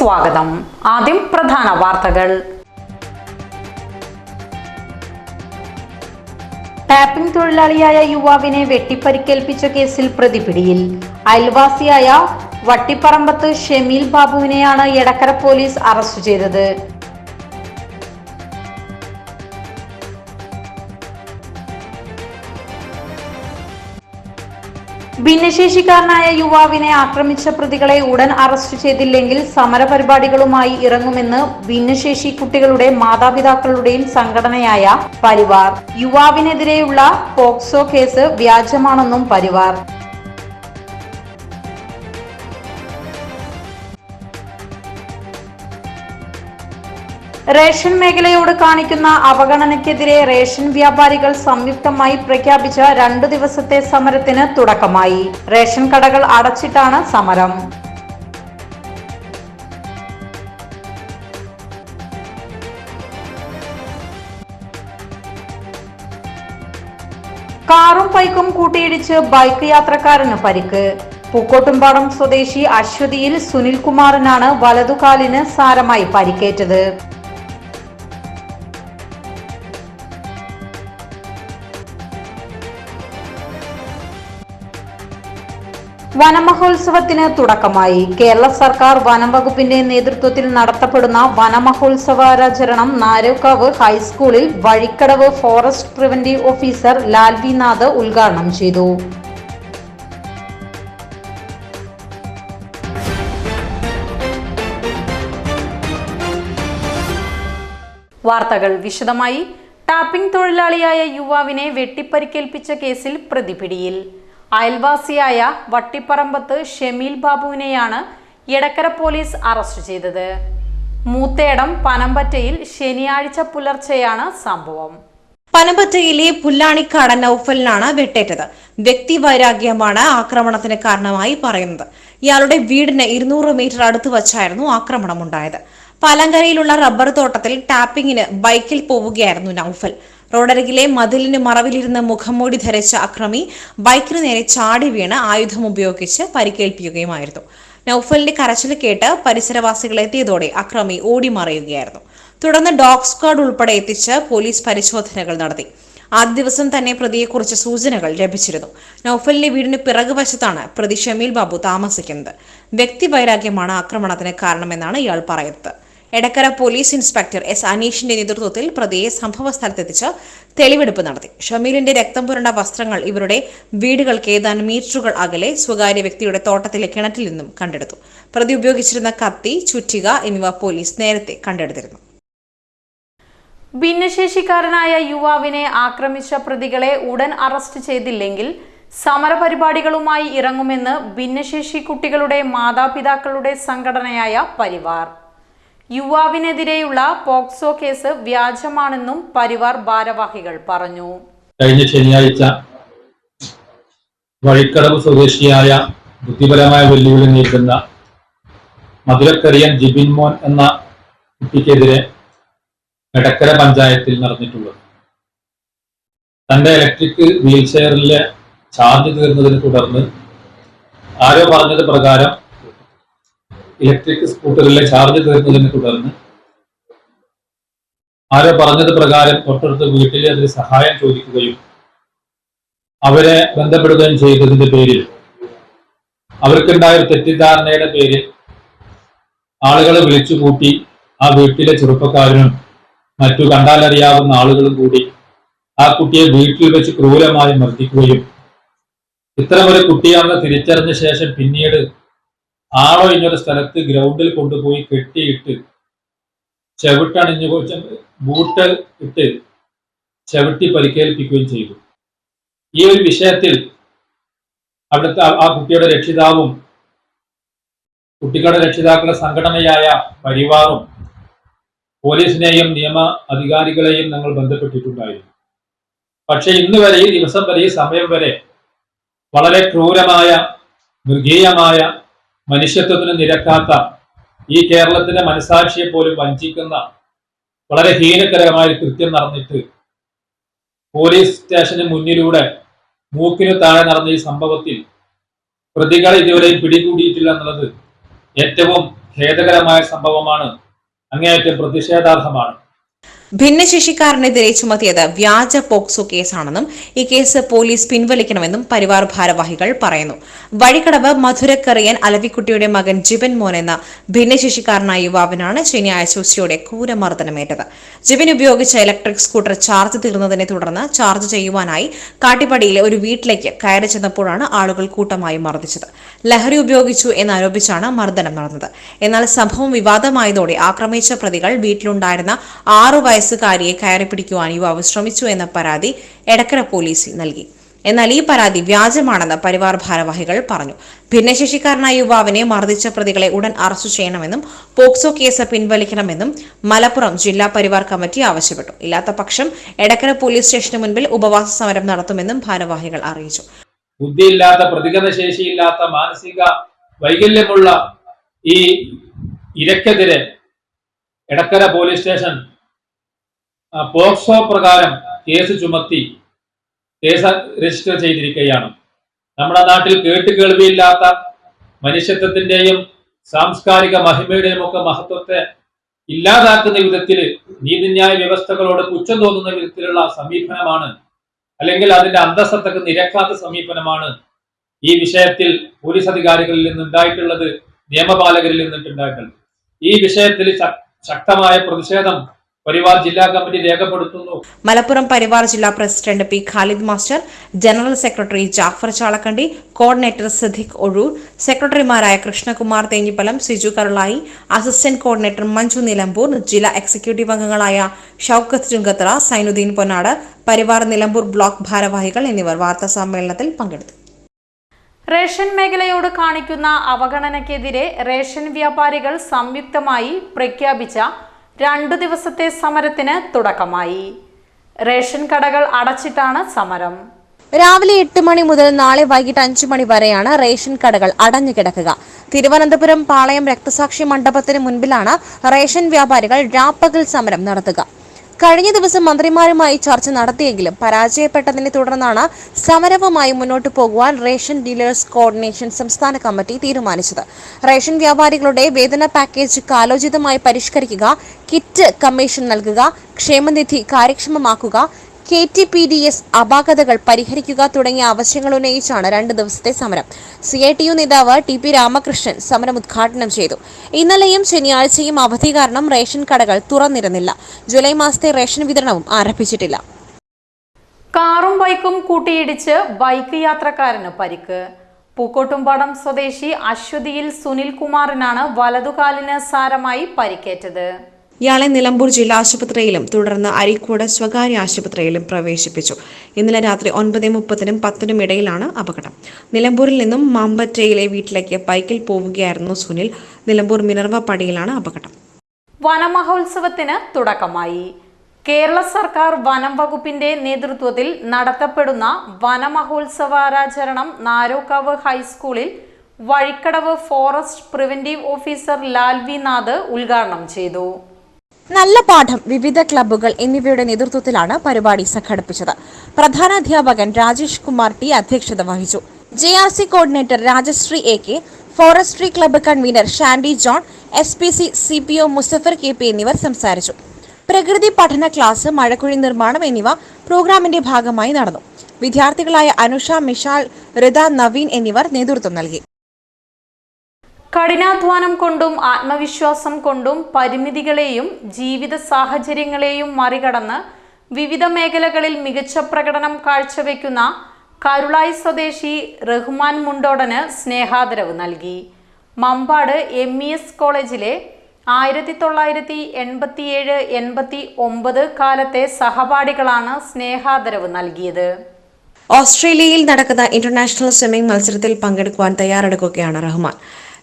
സ്വാഗതം. ആദ്യം പ്രധാന വാർത്തകൾ. ടാപ്പിംഗ് തൊഴിലാളിയായ യുവാവിനെ വെട്ടിപ്പരിക്കേൽപ്പിച്ച കേസിൽ പ്രതിപിടിയിൽ. അയൽവാസിയായ വട്ടിപ്പറമ്പത്ത് ഷെമീൽ ബാബുവിനെയാണ് എടക്കര പോലീസ് അറസ്റ്റ് ചെയ്തത്. ഭിന്നശേഷിക്കാരനായ യുവാവിനെ ആക്രമിച്ച പ്രതികളെ ഉടൻ അറസ്റ്റ് ചെയ്തില്ലെങ്കിൽ സമരപരിപാടികളുമായി ഇറങ്ങുമെന്ന് ഭിന്നശേഷി കുട്ടികളുടെ മാതാപിതാക്കളുടെയും സംഘടനയായ പരിവാർ. യുവാവിനെതിരെയുള്ള പോക്സോ കേസ് വ്യാജമാണെന്നും പരിവാർ. റേഷൻ മേഖലയോട് കാണിക്കുന്ന അവഗണനയ്ക്കെതിരെ റേഷൻ വ്യാപാരികൾ സംയുക്തമായി പ്രഖ്യാപിച്ച രണ്ടു ദിവസത്തെ സമരത്തിന് തുടക്കമായി. റേഷൻ കടകൾ അടച്ചിട്ടാണ് സമരം. കാറും ബൈക്കും കൂട്ടിയിടിച്ച് ബൈക്ക് യാത്രക്കാരന് പരിക്ക്. പൂക്കോട്ടുംപാടം സ്വദേശി അശ്വതിയിൽ സുനിൽകുമാറിനാണ് വലതുകാലിന് സാരമായി പരിക്കേറ്റത്. വനമഹോത്സവത്തിന് തുടക്കമായി. കേരള സർക്കാർ വനം വകുപ്പിന്റെ നേതൃത്വത്തിൽ നടത്തപ്പെടുന്ന വനമഹോത്സവാചരണം നാരോക്കാവ് ഹൈസ്കൂളിൽ Vazhikkadavu forest preventive officer Lalvinath ഉദ്ഘാടനം ചെയ്തു. വാർത്തകൾ വിശദമായി. ടാപ്പിംഗ് തൊഴിലാളിയായ യുവാവിനെ വെട്ടിപ്പരിക്കേൽപ്പിച്ച കേസിൽ പ്രതി പിടിയിൽ അയൽവാസിയായ വട്ടിപ്പറമ്പത്ത് ഷെമീൽ ബാബുവിനെയാണ് എടക്കര പോലീസ് അറസ്റ്റ് ചെയ്തത്. മൂത്തേടം പനമ്പറ്റയിൽ ശനിയാഴ്ച പുലർച്ചെയാണ് സംഭവം. പനമ്പറ്റയിലെ പുല്ലാണിക്കാടൻ നൌഫലിനാണ് വെട്ടേറ്റത്. വ്യക്തി വൈരാഗ്യമാണ് ആക്രമണത്തിന് കാരണമായി പറയുന്നത്. ഇയാളുടെ വീടിന് ഇരുന്നൂറ് മീറ്റർ അടുത്ത് വച്ചായിരുന്നു ആക്രമണമുണ്ടായത്. പാലങ്കരയിലുള്ള റബ്ബർ തോട്ടത്തിൽ ടാപ്പിങ്ങിന് ബൈക്കിൽ പോവുകയായിരുന്നു നൌഫൽ. റോഡരികിലെ മതിലിന് മറവിലിരുന്ന് മുഖംമൂടി ധരിച്ച അക്രമി ബൈക്കിന് നേരെ ചാടി വീണ് ആയുധം ഉപയോഗിച്ച് പരിക്കേൽപ്പിക്കുകയുമായിരുന്നു. നൌഫലിന്റെ കരച്ചിൽ കേട്ട് പരിസരവാസികൾ എത്തിയതോടെ അക്രമി ഓടിമറയുകയായിരുന്നു. തുടർന്ന് ഡോഗ് സ്ക്വാഡ് ഉൾപ്പെടെ എത്തിച്ച് പോലീസ് പരിശോധനകൾ നടത്തി. ആദ്യ ദിവസം തന്നെ പ്രതിയെക്കുറിച്ച് സൂചനകൾ ലഭിച്ചിരുന്നു. നൌഫലിന്റെ വീടിന് പിറകുവശത്താണ് പ്രതി ഷമീൽ ബാബു താമസിക്കുന്നത്. വ്യക്തി വൈരാഗ്യമാണ് ആക്രമണത്തിന് കാരണമെന്നാണ് ഇയാൾ പറയുന്നത്. എടക്കര പോലീസ് ഇൻസ്പെക്ടർ എസ് അനീഷിന്റെ നേതൃത്വത്തിൽ പ്രതിയെ സംഭവ സ്ഥലത്തെത്തിച്ച് തെളിവെടുപ്പ് നടത്തി. ഷമീലിന്റെ രക്തം പുരണ്ട വസ്ത്രങ്ങൾ ഇവരുടെ വീടുകൾക്ക് ഏതാനും മീറ്ററുകൾ അകലെ സ്വകാര്യ വ്യക്തിയുടെ തോട്ടത്തിലെ കിണറ്റിൽ നിന്നും കണ്ടെടുത്തു. പ്രതി ഉപയോഗിച്ചിരുന്ന കത്തി ചുറ്റിക എന്നിവ പോലീസ് നേരത്തെ കണ്ടെടുത്തിരുന്നു. ഭിന്നശേഷിക്കാരനായ യുവാവിനെ ആക്രമിച്ച പ്രതികളെ ഉടൻ അറസ്റ്റ് ചെയ്തില്ലെങ്കിൽ സമരപരിപാടികളുമായി ഇറങ്ങുമെന്ന് ഭിന്നശേഷി കുട്ടികളുടെ മാതാപിതാക്കളുടെ സംഘടനയായ പരിവാർ. യുവാവിനെതിരെയുള്ള പോക്സോ കേസ് വ്യാജമാണെന്നും പരിവാർ ഭാരവാഹികൾ പറഞ്ഞു. കഴിഞ്ഞ ശനിയാഴ്ച വഴിക്കടവ് സ്വദേശിയായ ബുദ്ധിപരമായ വെല്ലുവിളി നേരിടുന്ന മധുരക്കറിയൻ ജിബിൻ മോൻ എന്ന കുട്ടിക്കെതിരെ എടക്കര പഞ്ചായത്തിൽ നടന്നിട്ടുള്ളത്. തന്റെ ഇലക്ട്രിക് വീൽ ചെയറിലെ ചാർജ് തീർന്നതിനെ തുടർന്ന് ആരോ പറഞ്ഞത് പ്രകാരം ഇലക്ട്രിക് സ്കൂട്ടറിലെ ചാർജ് തീർന്നതിനെ തുടർന്ന് ആരോ പറഞ്ഞത് പ്രകാരം തൊട്ടടുത്ത് വീട്ടിൽ അതിന് സഹായം ചോദിക്കുകയും അവരെ ബന്ധപ്പെടുകയും ചെയ്തതിന്റെ പേരിൽ അവർക്കുണ്ടായ തെറ്റിദ്ധാരണയുടെ പേരിൽ ആളുകളെ വിളിച്ചുകൂട്ടി ആ വീട്ടിലെ ചെറുപ്പക്കാരനും മറ്റു കണ്ടാലറിയാവുന്ന ആളുകളും കൂടി ആ കുട്ടിയെ വീട്ടിൽ വെച്ച് ക്രൂരമായി മർദ്ദിക്കുകയും ഇത്തരമൊരു കുട്ടിയാണെന്ന് തിരിച്ചറിഞ്ഞ ശേഷം പിന്നീട് ആളൊഴിഞ്ഞൊരു സ്ഥലത്ത് ഗ്രൗണ്ടിൽ കൊണ്ടുപോയി കെട്ടിയിട്ട് ചവിട്ടണിഞ്ഞു ബൂട്ട് ഇട്ട് ചവിട്ടി പരിക്കേൽപ്പിക്കുകയും ചെയ്തു. ഈ ഒരു വിഷയത്തിൽ അവിടുത്തെ ആ- കുട്ടിയുടെ രക്ഷിതാവും കുട്ടികളുടെ രക്ഷിതാക്കളുടെ സംഘടനയായ പരിവാറും പോലീസിനെയും നിയമ അധികാരികളെയും ഞങ്ങൾ ബന്ധപ്പെട്ടിട്ടുണ്ടായിരുന്നു. പക്ഷെ ഇന്ന് വരെ ഈ ദിവസം വരെ ഈ സമയം വരെ വളരെ ക്രൂരമായ മൃഗീയമായ മനുഷ്യത്വത്തിന് നിരക്കാത്ത ഈ കേരളത്തിന്റെ മനസാക്ഷിയെ പോലും വഞ്ചിക്കുന്ന വളരെ ഹീനകരമായ കൃത്യം നടന്നിട്ട് പോലീസ് സ്റ്റേഷന് മുന്നിലൂടെ മൂക്കിന് താഴെ നടന്ന ഈ സംഭവത്തിൽ പ്രതികൾ ഇതുവരെയും പിടികൂടിയിട്ടില്ല എന്നുള്ളത് ഏറ്റവും ഖേദകരമായ സംഭവമാണ്. അങ്ങേയറ്റം പ്രതിഷേധാർഹമാണ്. ഭിന്നശേഷിക്കാരനെതിരെ ചുമത്തിയത് വ്യാജ പോക്സോ കേസാണെന്നും ഈ കേസ് പോലീസ് പിൻവലിക്കണമെന്നും പരിവാർ ഭാരവാഹികൾ പറയുന്നു. വഴിക്കടവ് മധുരക്കറിയൻ അലവിക്കുട്ടിയുടെ മകൻ ജിബൻ മോൻ എന്ന ഭിന്നശേഷിക്കാരനായ യുവാവിനാണ് ശനിയാഴ്ച ഉച്ചയോടെ ക്രൂരമർദ്ദനമേറ്റത്. ജിബിൻ ഉപയോഗിച്ച ഇലക്ട്രിക് സ്കൂട്ടർ ചാർജ് തീർന്നതിനെ തുടർന്ന് ചാർജ് ചെയ്യുവാനായി കാട്ടിപ്പടിയിലെ ഒരു വീട്ടിലേക്ക് കയറി ചെന്നപ്പോഴാണ് ആളുകൾ കൂട്ടമായി മർദ്ദിച്ചത്. ലഹരി ഉപയോഗിച്ചു എന്നാരോപിച്ചാണ് മർദ്ദനം നടന്നത്. എന്നാൽ സംഭവം വിവാദമായതോടെ ആക്രമിച്ച പ്രതികൾ വീട്ടിലുണ്ടായിരുന്ന ആറു വയസ്സുകാരിയെ കയറി പിടിക്കുവാൻ യുവാവ് ശ്രമിച്ചു എന്ന പരാതി എടക്കര പോലീസിൽ നൽകി. എന്നാൽ ഈ പരാതി വ്യാജമാണെന്ന് പരിവാർ ഭാരവാഹികൾ പറഞ്ഞു. ഭിന്നശേഷിക്കാരനായ യുവാവിനെ മർദ്ദിച്ച പ്രതികളെ ഉടൻ അറസ്റ്റ് ചെയ്യണമെന്നും പോക്സോ കേസ് പിൻവലിക്കണമെന്നും മലപ്പുറം ജില്ലാ പരിവാർ കമ്മിറ്റി ആവശ്യപ്പെട്ടു. ഇല്ലാത്ത പക്ഷം എടക്കര പോലീസ് സ്റ്റേഷന് മുൻപിൽ ഉപവാസ സമരം നടത്തുമെന്നും ഭാരവാഹികൾ അറിയിച്ചു. ബുദ്ധിയില്ലാത്ത പ്രതികരണശേഷിയില്ലാത്ത മാനസിക വൈകല്യമുള്ള ഈ ഇരക്കെതിരെ എടക്കര പോലീസ് സ്റ്റേഷൻ പോക്സോ പ്രകാരം കേസ് ചുമത്തി കേസ് രജിസ്റ്റർ ചെയ്തിരിക്കുകയാണ്. നമ്മുടെ നാട്ടിൽ കേട്ടുകേൾവിയില്ലാത്ത മനുഷ്യത്വത്തിന്റെയും സാംസ്കാരിക മഹിമയുടെയും ഒക്കെ മഹത്വത്തെ ഇല്ലാതാക്കുന്ന വിധത്തിൽ നീതിന്യായ വ്യവസ്ഥകളോട് പുച്ഛം തോന്നുന്ന വിധത്തിലുള്ള സമീപനമാണ് അല്ലെങ്കിൽ അതിന്റെ അന്തസ്സത്തക്ക് നിരക്കാത്ത സമീപനമാണ് ഈ വിഷയത്തിൽ പോലീസ് അധികാരികളിൽ നിന്നുണ്ടായിട്ടുള്ളത് നിയമപാലകരിൽ നിന്നിട്ടുണ്ടായിട്ടുള്ളത് ഈ വിഷയത്തിൽ ശക്തമായ പ്രതിഷേധം പരിവാർ ജില്ലാ കമ്മിറ്റി രേഖപ്പെടുത്തുന്നു. മലപ്പുറം പരിവാർ ജില്ലാ president P Khalid master general secretary Jafar Chalakkandi coordinator Siddique Ozhur സെക്രട്ടറിമാരായ കൃഷ്ണകുമാർ തേഞ്ഞിപ്പലം സിജു കരുളായി അസിസ്റ്റന്റ് കോർഡിനേറ്റർ മഞ്ജു നിലമ്പൂർ ജില്ലാ എക്സിക്യൂട്ടീവ് അംഗങ്ങളായ ഷൌക്കത്ത് ചുങ്കത്ര സൈനുദ്ദീൻ പൊന്നാട് പരിവാർ നിലമ്പൂർ ബ്ലോക്ക് ഭാരവാഹികൾ എന്നിവർ വാർത്താ സമ്മേളനത്തിൽ പങ്കെടുത്തു. റേഷൻ മേഖലയോട് കാണിക്കുന്ന അവഗണനക്കെതിരെ റേഷൻ വ്യാപാരികൾ സംയുക്തമായി പ്രഖ്യാപിച്ച രണ്ടു ദിവസത്തെ സമരത്തിന് തുടക്കമായി. റേഷൻ കടകൾ അടച്ചിട്ടാണ് സമരം. രാവിലെ എട്ട് മണി മുതൽ നാളെ വൈകിട്ട് അഞ്ചു മണി വരെയാണ് റേഷൻ കടകൾ അടഞ്ഞു കിടക്കുക. തിരുവനന്തപുരം പാളയം രക്തസാക്ഷി മണ്ഡപത്തിന് മുൻപിലാണ് റേഷൻ വ്യാപാരികൾ രാപ്പകൽ സമരം നടത്തുക. കഴിഞ്ഞ ദിവസം മന്ത്രിമാരുമായി ചർച്ച നടത്തിയെങ്കിലും പരാജയപ്പെട്ടതിനെ തുടർന്നാണ് സമരവുമായി മുന്നോട്ടു പോകുവാൻ റേഷൻ ഡീലേഴ്സ് കോർഡിനേഷൻ സംസ്ഥാന കമ്മിറ്റി തീരുമാനിച്ചത്. റേഷൻ വ്യാപാരികളുടെ വേതന പാക്കേജ് കാലോചിതമായി പരിഷ്കരിക്കുക കിറ്റ് കമ്മീഷൻ നൽകുക ക്ഷേമനിധി കാര്യക്ഷമമാക്കുക K T P D S അപാകതകൾ പരിഹരിക്കുക തുടങ്ങിയ ആവശ്യങ്ങൾ ഉന്നയിച്ചാണ് രണ്ട് ദിവസത്തെ സമരം. സി ഐ ടി യു നേതാവ് ടി പി രാമകൃഷ്ണൻ സമരം ഉദ്ഘാടനം ചെയ്തു. ഇന്നലെയും ശനിയാഴ്ചയും അവധി കാരണം റേഷൻ കടകൾ തുറന്നിരുന്നില്ല. ജൂലൈ മാസത്തെ റേഷൻ വിതരണവും ആരംഭിച്ചിട്ടില്ല. കാറും ബൈക്കും കൂട്ടിയിടിച്ച് ബൈക്ക് യാത്രക്കാരന് പരിക്ക്. പൂക്കോട്ടുംപാടം സ്വദേശി അശ്വതിയിൽ സുനിൽ കുമാറിനാണ് വലതുകാലിന് സാരമായി പരിക്കേറ്റത്. ഇയാളെ നിലമ്പൂർ ജില്ലാ ആശുപത്രിയിലും തുടർന്ന് അരീക്കോട് സ്വകാര്യ ആശുപത്രിയിലും പ്രവേശിപ്പിച്ചു. ഇന്നലെ രാത്രി ഒൻപത് മുപ്പതിനും പത്തിനും ഇടയിലാണ് അപകടം. നിലമ്പൂരിൽ നിന്നും മാമ്പറ്റയിലെ വീട്ടിലേക്ക് ബൈക്കിൽ പോവുകയായിരുന്നു സുനിൽ. നിലമ്പൂർ മിനർവ പടിയിലാണ് അപകടം. വനമഹോത്സവത്തിന് തുടക്കമായി. കേരള സർക്കാർ വനം വകുപ്പിന്റെ നേതൃത്വത്തിൽ നടത്തപ്പെടുന്ന വനമഹോത്സവാരാചരണം നാരോക്കാവ് ഹൈസ്കൂളിൽ Vazhikkadavu forest preventive officer Lalvinath ഉദ്ഘാടനം ചെയ്തു. നല്ല പാഠം വിവിധ ക്ലബ്ബുകൾ എന്നിവയുടെ നേതൃത്വത്തിലാണ് പരിപാടി സംഘടിപ്പിച്ചത്. പ്രധാനാധ്യാപകൻ രാജേഷ് കുമാർ ടി അധ്യക്ഷത വഹിച്ചു. J R C coordinator Rajasree A K forestry club convener Shandy John S P C C P O Muzaffar K P എന്നിവർ സംസാരിച്ചു. പ്രകൃതി പഠന ക്ലാസ് മഴക്കുഴി നിർമ്മാണം എന്നിവ പ്രോഗ്രാമിന്റെ ഭാഗമായി നടന്നു. വിദ്യാർത്ഥികളായ അനുഷ മിഷാൽ റിത നവീൻ എന്നിവർ നേതൃത്വം നൽകി. കഠിനാധ്വാനം കൊണ്ടും ആത്മവിശ്വാസം കൊണ്ടും പരിമിതികളെയും ജീവിത സാഹചര്യങ്ങളെയും മറികടന്ന് വിവിധ മേഖലകളിൽ മികച്ച പ്രകടനം കാഴ്ചവെക്കുന്ന കരുളായി സ്വദേശി റഹ്മാൻ മുണ്ടോടന് സ്നേഹാദരവ് നൽകി. മമ്പാട് എം ഇ എസ് കോളേജിലെ ആയിരത്തി തൊള്ളായിരത്തി എൺപത്തിയേഴ് എൺപത്തി ഒമ്പത് കാലത്തെ സഹപാഠികളാണ് സ്നേഹാദരവ് നൽകിയത്. ഓസ്ട്രേലിയയിൽ നടക്കുന്ന ഇന്റർനാഷണൽ സ്വിമ്മിംഗ് മത്സരത്തിൽ പങ്കെടുക്കുവാൻ തയ്യാറെടുക്കുകയാണ് റഹ്മാൻ.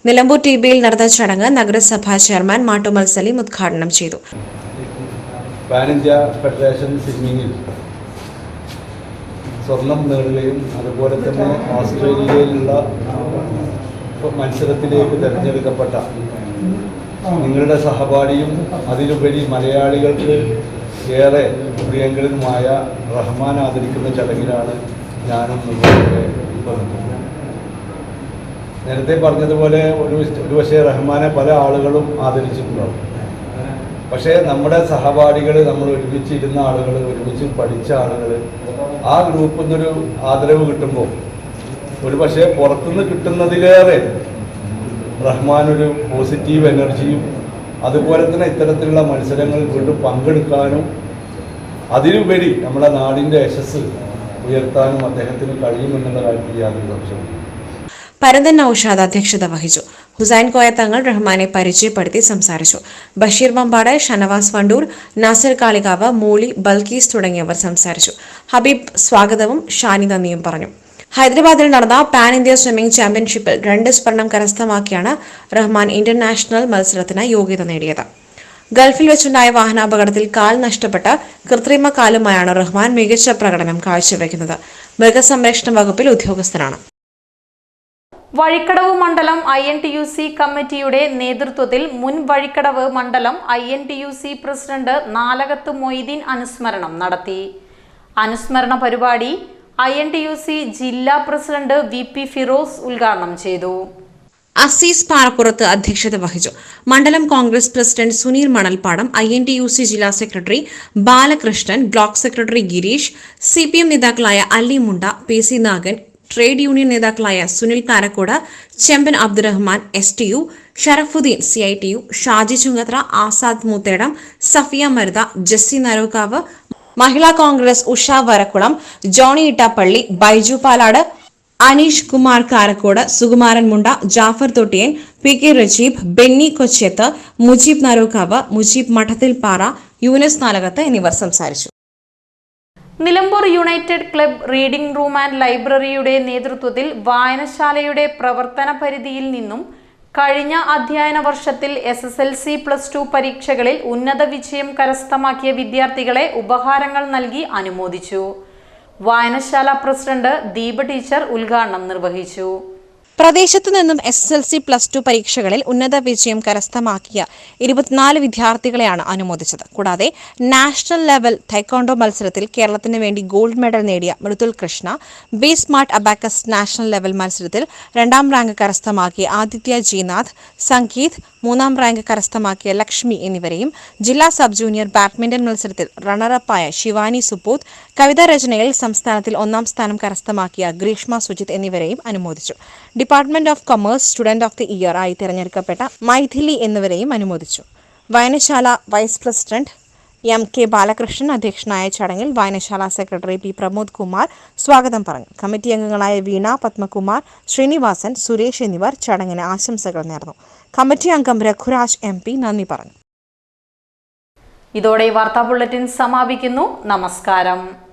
നിലമ്പൂർ ടി ബിയിൽ നടന്ന ചടങ്ങ് നഗരസഭാ ചെയർമാൻ മാട്ടുമൽ സലീം ഉദ്ഘാടനം ചെയ്തു. പാൻ ഇന്ത്യ ഫെഡറേഷൻ സ്വിമ്മിങ്ങിൽ സ്വർണം നേടുകയും അതുപോലെ തന്നെ ഓസ്ട്രേലിയയിലുള്ള മത്സരത്തിലേക്ക് തിരഞ്ഞെടുക്കപ്പെട്ട നിങ്ങളുടെ സഹപാഠിയും അതിലുപരി മലയാളികൾക്ക് ഏറെ പ്രിയങ്കരനുമായ റഹ്മാൻ ആദരിക്കുന്ന ചടങ്ങിലാണ് ഞാനും നിങ്ങളുടെ പങ്കെടുക്കുന്നത്. നേരത്തെ പറഞ്ഞതുപോലെ ഒരു ഒരു പക്ഷേ റഹ്മാനെ പല ആളുകളും ആദരിച്ചിട്ടുണ്ടാവും. പക്ഷേ നമ്മുടെ സഹപാഠികൾ നമ്മൾ ഒരുമിച്ചിരുന്ന ആളുകൾ ഒരുമിച്ച് പഠിച്ച ആളുകൾ ആ ഗ്രൂപ്പിൽ നിന്നൊരു ആദരവ് കിട്ടുമ്പോൾ ഒരു പക്ഷേ പുറത്തുനിന്ന് കിട്ടുന്നതിലേറെ റഹ്മാൻ ഒരു പോസിറ്റീവ് എനർജിയും അതുപോലെ തന്നെ ഇത്തരത്തിലുള്ള മത്സരങ്ങളിൽ വീണ്ടും പങ്കെടുക്കാനും അതിലുപരി നമ്മുടെ നാടിന്റെ യശസ് ഉയർത്താനും അദ്ദേഹത്തിന് കഴിയുമെന്നുള്ള കാര്യത്തിൽ യാതൊരു സംശയമില്ല പരന്തൻ നൌഷാദ് അധ്യക്ഷത വഹിച്ചു. ഹുസൈൻ കോയ തങ്ങൾ റഹ്മാനെ പരിചയപ്പെടുത്തി സംസാരിച്ചു. ബഷീർ മമ്പാട് ഷനവാസ് വണ്ടൂർ നാസർ കാളികാവ് മൂളി ബൽക്കീസ് തുടങ്ങിയവർ സംസാരിച്ചു. ഹബീബ് സ്വാഗതവും ഷാനി നന്ദിയും പറഞ്ഞു. ഹൈദരാബാദിൽ നടന്ന പാൻ ഇന്ത്യ സ്വിമ്മിംഗ് ചാമ്പ്യൻഷിപ്പിൽ രണ്ട് സ്വർണം കരസ്ഥമാക്കിയാണ് റഹ്മാൻ ഇന്റർനാഷണൽ മത്സരത്തിന് യോഗ്യത നേടിയത്. ഗൾഫിൽ വെച്ചുണ്ടായ വാഹനാപകടത്തിൽ കാൽ നഷ്ടപ്പെട്ട കൃത്രിമ കാലുമായാണ് റഹ്മാൻ മികച്ച പ്രകടനം കാഴ്ചവെക്കുന്നത്. മൃഗസംരക്ഷണ വകുപ്പിൽ ഉദ്യോഗസ്ഥനാണ്. വഴിക്കടവ് മണ്ഡലം I N T U C കമ്മിറ്റിയുടെ നേതൃത്വത്തിൽ മുൻ വഴിക്കടവ് മണ്ഡലം I N T U C president Nalakath Moitheen അനുസ്മരണം നടത്തി. അനുസ്മരണ പരിപാടി I N T U C ജില്ലാ പ്രസിഡന്റ് വി പി ഫിറോസ് ഉദ്ഘാടനം ചെയ്തു. അസീസ് പാറപ്പുറത്ത് അധ്യക്ഷത വഹിച്ചു. മണ്ഡലം Congress president Suneer Manalpadam I N T U C ജില്ലാ secretary Balakrishnan block secretary Gireesh C P M നേതാക്കളായ Ali Munda P C Nagan trade union നേതാക്കളായ Sunil Karakode Chemban Abdurahman S T U Sharafudheen C I T U Shaji Chungathara Azad Moothedam Safiya Marutha Jessy Narokkavu Mahila Congress Usha Varakkulam Johny Ittappally Baiju Palad Aneesh Kumar Karakode Sukumaran Munda Jafar Thottiyan P K Rajeeb Benny Kochethu Mujeeb Narokkavu Mujeeb Madathil Para Yoonus Nalakath എന്നിവർ സംസാരിച്ചു. Nilambur united club reading room and ലൈബ്രറിയുടെ നേതൃത്വത്തിൽ വായനശാലയുടെ പ്രവർത്തന പരിധിയിൽ നിന്നും കഴിഞ്ഞ അധ്യയന വർഷത്തിൽ S S L C plus two പരീക്ഷകളിൽ ഉന്നത വിജയം കരസ്ഥമാക്കിയ വിദ്യാർത്ഥികളെ ഉപഹാരങ്ങൾ നൽകി അനുമോദിച്ചു. വായനശാല പ്രസിഡന്റ് ദീപ ടീച്ചർ ഉദ്ഘാടനം നിർവഹിച്ചു. പ്രദേശത്തു നിന്നും S S L C plus two പരീക്ഷകളിൽ ഉന്നത വിജയം കരസ്ഥമാക്കിയ ഇരുപത്തിനാല് വിദ്യാർത്ഥികളെയാണ് അനുമോദിച്ചത്. കൂടാതെ നാഷണൽ ലെവൽ തൈക്കോണ്ടോ മത്സരത്തിൽ കേരളത്തിന് വേണ്ടി ഗോൾഡ് മെഡൽ നേടിയ Mridul Krishna B smart abacus national level മത്സരത്തിൽ രണ്ടാം റാങ്ക് കരസ്ഥമാക്കിയ ആദിത്യ ജിനാഥ് സംഗീത് മൂന്നാം റാങ്ക് കരസ്ഥമാക്കിയ ലക്ഷ്മി എന്നിവരെയും ജില്ലാ സബ് ജൂനിയർ ബാഡ്മിന്റൺ മത്സരത്തിൽ റണ്ണറപ്പായ ശിവാനി സുബോധ് കവിതാ രചനയിൽ സംസ്ഥാനത്തിൽ ഒന്നാം സ്ഥാനം കരസ്ഥമാക്കിയ ഗ്രീഷ്മ സുജിത് എന്നിവരെയും അനുമോദിച്ചു. Department of commerce student of the year ആയി തിരഞ്ഞെടുക്കപ്പെട്ട മൈഥിലി എന്നിവരെയും അനുമോദിച്ചു. വായനശാല vice president M K Balakrishnan അധ്യക്ഷനായ ചടങ്ങിൽ വായനശാല സെക്രട്ടറി പി പ്രമോദ് കുമാർ സ്വാഗതം പറഞ്ഞു. കമ്മിറ്റി അംഗങ്ങളായ വീണ പത്മകുമാർ ശ്രീനിവാസൻ സുരേഷ് എന്നിവർ ചടങ്ങിന് ആശംസകൾ നേർന്നു. കമ്മിറ്റി അംഗം രഘുരാജ് എം പി നന്ദി പറഞ്ഞു. ഇതോടെ വാർത്താ ബുള്ളറ്റിൻ സമാപിക്കുന്നു. നമസ്കാരം.